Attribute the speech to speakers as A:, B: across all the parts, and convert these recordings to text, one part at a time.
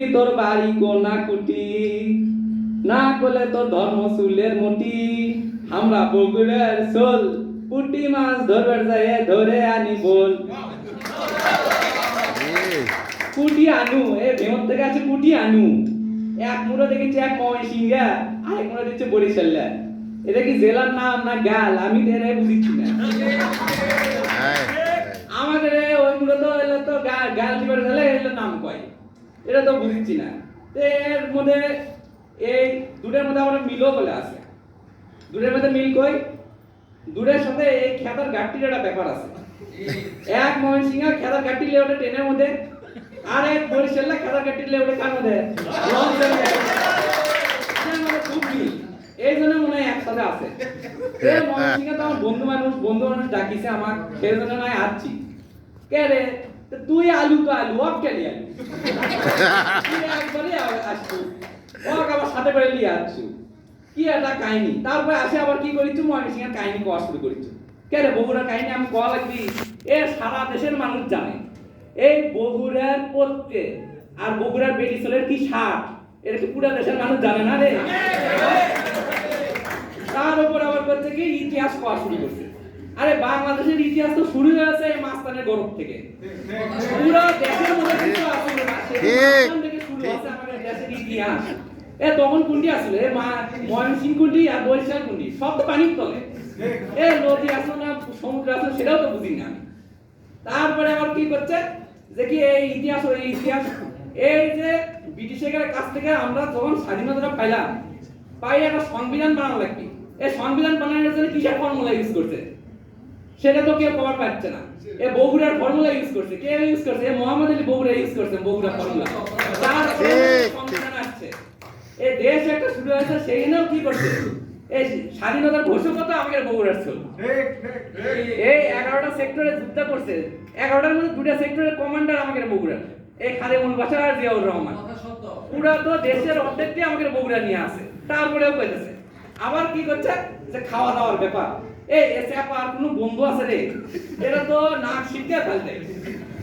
A: তোর বাড়ি কোনা কুটি। না করলে তোর ধর্ম চুলের মুটি। আমরা পুকুরের সোল পুটি মাছ ধরবার যায়, ধরে আনি বল। পুটি আনু, এ ভেমর থেকে আছে পুটি আনু। এক মুড়ো দেখেছি এক ময় সিংহা আরেক মুড়ো দিচ্ছে বরিশাল্লা এটা কি জেলার নাম না গাল? আমি তো এরাই না। এটা তো বুঝিচ্ছি না। এর মধ্যে এই দুটোর মধ্যে আমার মিলও বলে আছে দুটোর মধ্যে মিল কই? দুটোর সাথে এই খেতার গাঠটির একটা ব্যাপার আছে। এক মোহন সিংহ খেতার গাঠটি লে ট্রেনের মধ্যে, আর এক বরিশাল্লা খেতার গাঠটি লে কার মধ্যে। এই জন্য মনে হয় একসাথে আছে। মোহন তো আমার বন্ধু মানুষ বন্ধু মানুষ ডাকিছে আমার, সেই জন্য নয় আসছি। কে রে? তুই আলু তো আলু কেলি আলু? তুই একবারে আ- আসছু ওক আবার সাথে করে নিয়ে আসছু কি একটা কাহিনী তারপরে আসে আবার কি করিছু ময়মন সিংহের কাহিনী কোয়া শুরু করিছু কে বগুড়ার কাহিনী আমি কোয়া লাগবি এ সারা দেশের মানুষ জানে এই বগুড়ার পত্রে আর বগুড়ার বেটিসলের কি সার এটা কি পুরা দেশের মানুষ জানে না রে তার উপর আবার করছে কি ইতিহাস কোয়া শুরু করছে আরে বাংলাদেশের ইতিহাস তো শুরু হয়েছে এই মাস্তানের গরব থেকে। পুরো দেশের মধ্যে কিছু আসলে না সেই
B: ঠিক,
A: এ তখন আসলে এ মা ময়মনসিংহ কোনটি আর বরিশাল কোনটি সব তো পানির তলে। এ নদী না সমুদ্র সেটাও তো বুঝি না তারপরে আবার কি করছে? যে কি এই ইতিহাস ওই ইতিহাস এই যে ব্রিটিশের কাছ থেকে আমরা যখন স্বাধীনতাটা পাইলাম পাই একটা সংবিধান বানানো লাগবে। এই সংবিধান বানানোর জন্য কিসের ফর্মুলা ইউজ করছে? সেটা তো কেউ কভার পাচ্ছে না। এ বগুড়ার ফর্মুলা ইউজ করছে। কে ইউজ করছে? এ মোহাম্মদ আলী বগুড়া ইউজ করছে বগুড়া ফর্মুলা। তার
B: ঠিক,
A: সংবিধান আসছে। এই দেশ একটা শুরু হয়েছে সেই সেইখানেও কি করছে? এই স্বাধীনতার ঘোষকতা আমাদের বগুড়ার ছিল। এই এগারোটা সেক্টরে যুদ্ধ করছে। এগারোটার মধ্যে দুটা সেক্টরের কমান্ডার আমাদের বগুড়া এই খাদেমুল বাশার আর জিয়াউর রহমান। পুরা তো দেশের অর্ধেকটি আমাদের বগুড়া নিয়ে আসে তারপরেও কইতেছে। আবার কি করছে? যে খাওয়া দাওয়ার ব্যাপার। এই এসে আর কোনো বন্ধু আছে রে? এটা তো নাক শিখতে ফেলতে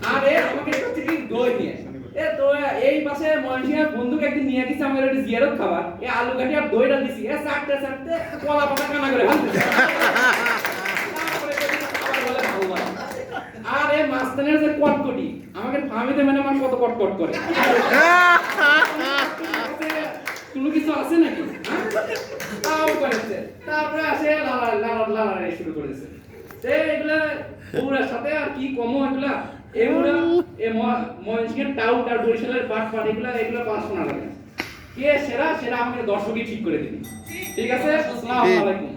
A: আর এ আমাকে করছে কি দই নিয়ে এ তো এই পাশে ময়মনসিংহের বন্ধুকে একদিন নিয়ে গেছে আমাদের একটু জিয়ারত খাবার। এ আলু কাটি আর দইটা দিছি। এ চারটে চারটে কলা পাতা কানা করে লাগে। আর এই মাস্তানের যে কটকটি আমাকে ফার্মিতে মানে আমার কত কটকট করে। কোনো কিছু আছে নাকি? হ্যাঁ? তাও করেছে। তারপরে আসে লালা লালা লালা শুরু করেছে। সে এগুলা সাথে আর কি কম এগুলা? এগুলা এ ময়মনসিংহের টাউট আর বরিশালের পাট পাট এগুলা এগুলা পাস শোনা লাগে। কে সেরা সেরা আমাকে দর্শকই ঠিক করে দিবি। ঠিক আছে? আসসালামু আলাইকুম।